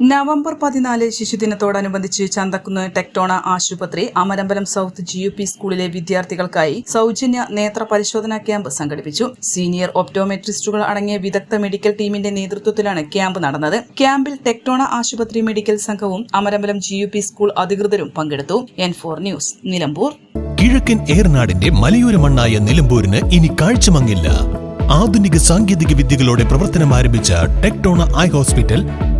November പതിനാല് ശിശുദിനത്തോടനുബന്ധിച്ച് ചന്തക്കുന്ന് ടെക്ടോണ ആശുപത്രി Amarambalam south G U P സ്കൂളിലെ വിദ്യാർത്ഥികൾക്കായി സൗജന്യ നേത്ര പരിശോധനാ ക്യാമ്പ് സംഘടിപ്പിച്ചു. സീനിയർ ഒപ്റ്റോമെട്രിസ്റ്റുകൾ അടങ്ങിയ വിദഗ്ധ മെഡിക്കൽ ടീമിന്റെ നേതൃത്വത്തിലാണ് ക്യാമ്പ് നടന്നത്. ക്യാമ്പിൽ ടെക്ടോണ ആശുപത്രി മെഡിക്കൽ സംഘവും Amarambalam G U P school അധികൃതരും പങ്കെടുത്തു. N four news Nilambur. കിഴക്കൻ ഏർനാടിന്റെ മലയോര മണ്ണായ നിലമ്പൂരിന് ഇനി കാഴ്ചമങ്ങില്ല. ആധുനിക സാങ്കേതിക വിദ്യകളോടെ പ്രവർത്തനം ആരംഭിച്ച ടെക്ടോണ ഐ ഹോസ്പിറ്റൽ